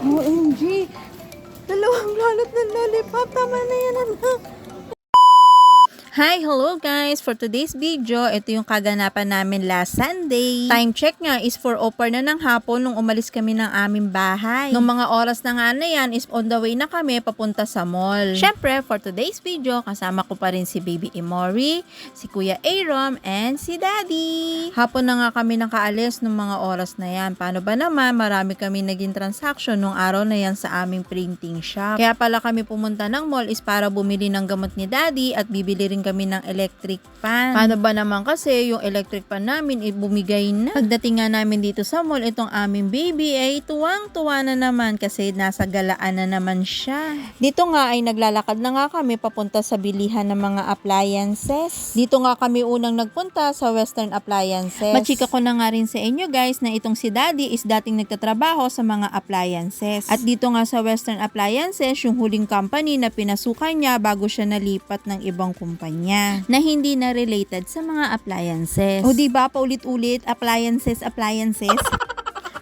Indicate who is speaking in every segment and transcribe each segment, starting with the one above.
Speaker 1: OMG! Dalawang lolot ng lollipop. Tama na yan, anak. Hi! Hello guys! For today's video, ito yung kaganapan namin last Sunday. Time check nga is for opera na ng hapon nung umalis kami ng aming bahay. Nung mga oras na nga na yan is on the way na kami papunta sa mall. Syempre, for today's video, kasama ko pa rin si Baby Imori, si Kuya Aram, and si Daddy. Hapon na nga kami nakaalis nung mga oras na yan. Paano ba naman, marami kami naging transaction nung araw na yan sa aming printing shop. Kaya pala kami pumunta ng mall is para bumili ng gamot ni Daddy at bibili rin kami ng electric fan. Paano ba naman kasi yung electric fan namin ay bumigay na. Pagdating nga namin dito sa mall, itong aming baby ay tuwang-tuwa na naman kasi nasa galaan na naman siya. Dito nga ay naglalakad na nga kami papunta sa bilihan ng mga appliances. Dito nga kami unang nagpunta sa Western Appliances. Machika ko na nga rin sa inyo guys na itong si Daddy is dating nagtatrabaho sa mga appliances. At dito nga sa Western Appliances, yung huling company na pinasukan niya bago siya nalipat ng ibang kumpanya na hindi na related sa mga appliances. O di ba paulit-ulit appliances, appliances?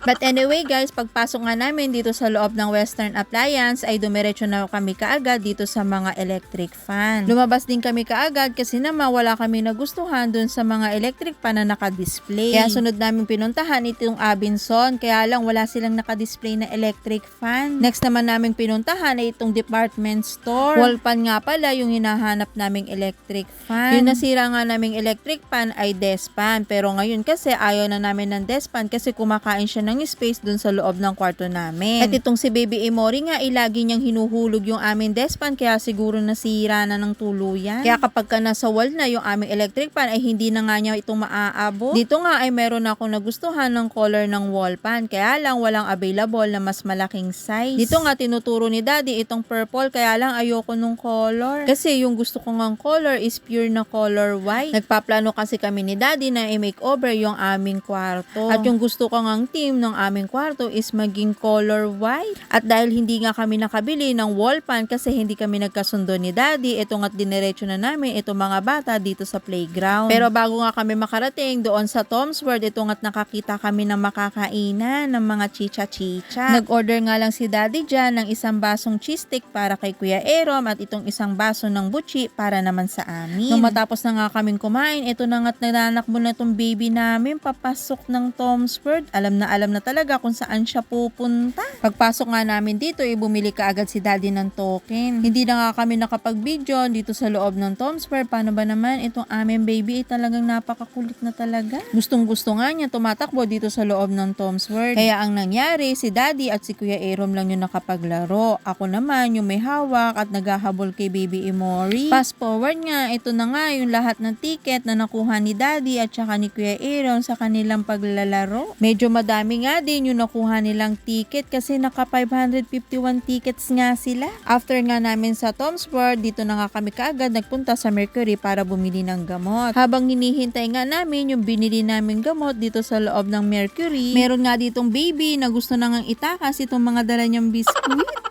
Speaker 1: But anyway guys, pagpasok nga namin dito sa loob ng Western Appliance ay dumiretso na kami kaagad dito sa mga electric fan. Lumabas din kami kaagad kasi naman wala kami nagustuhan dun sa mga electric fan na naka-display. Kaya sunod namin pinuntahan itong Abinson kaya lang wala silang naka-display na electric fan. Next naman namin pinuntahan ay itong department store. Wall fan nga pala yung hinahanap naming electric fan. Yung nasira nga naming electric fan ay desk fan pero ngayon kasi ayaw na namin ng desk fan kasi kumakain siya ng space dun sa loob ng kwarto namin. At itong si Baby Emory nga ay lagi niyang hinuhulog yung aming desk fan kaya siguro nasira na ng tuluyan. Kaya kapag ka nasa wall na yung aming electric fan ay hindi na nga niya itong maaabot. Dito nga ay meron ako nagustuhan ng color ng wall fan kaya lang walang available na mas malaking size. Dito nga tinuturo ni Daddy itong purple kaya lang ayoko nung color. Kasi yung gusto ko ngang color is pure na color white. Nagpaplano kasi kami ni Daddy na i-makeover yung aming kwarto. At yung gusto ko ngang ng aming kwarto is maging color white. At dahil hindi nga kami nakabili ng wall fan kasi hindi kami nagkasundo ni Daddy, ito nga't diniretso na namin itong mga bata dito sa playground. Pero bago nga kami makarating doon sa Tom's World, ito nga't nakakita kami ng makakainan ng mga chicha-chicha. Nag-order nga lang si Daddy dyan ng isang basong cheese stick para kay Kuya Erom at itong isang baso ng buchi para naman sa amin. Nung matapos na nga kaming kumain, ito na nga't nananakbo na itong baby namin papasok ng Tom's World. Alam na alam na talaga kung saan siya pupunta. Pagpasok nga namin dito, eh, bumili ka agad si Daddy ng token. Hindi na nga kami nakapag-video dito sa loob ng Tom's World. Paano ba naman itong aming baby, eh, talagang napakakulit na talaga. Gustong gusto nga niya tumatakbo dito sa loob ng Tom's World. Kaya ang nangyari, si Daddy at si Kuya Arom lang yung nakapaglaro. Ako naman yung may hawak at naghahabol kay Baby Imori. Fast forward nga, ito na nga yung lahat ng ticket na nakuha ni Daddy at saka ni Kuya Arom sa kanilang paglalaro. Medyo madami nga din yung nakuha nilang ticket kasi naka 551 tickets nga sila. After nga namin sa Tom's World, dito na nga kami kaagad nagpunta sa Mercury para bumili ng gamot. Habang hinihintay nga namin yung binili namin gamot dito sa loob ng Mercury, meron nga ditong baby na gusto na ngang itakas itong mga dala niyang biskuit.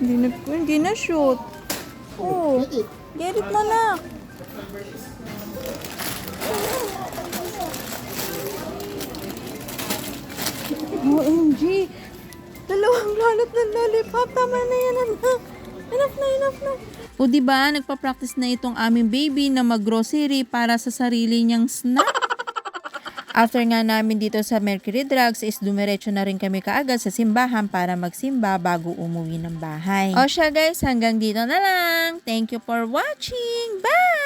Speaker 1: Hindi na, hindi na shoot. Oh, get it na na. OMG! Dalawang lolot ng lollipop. Tama na yan, anak. Enough na, enough na. O di ba nagpa-practice na itong aming baby na mag-grocery para sa sarili niyang snack. After nga namin dito sa Mercury Drugs is dumiretso na rin kami kaagad sa simbahan para magsimba bago umuwi ng bahay. O siya guys, hanggang dito na lang. Thank you for watching. Bye!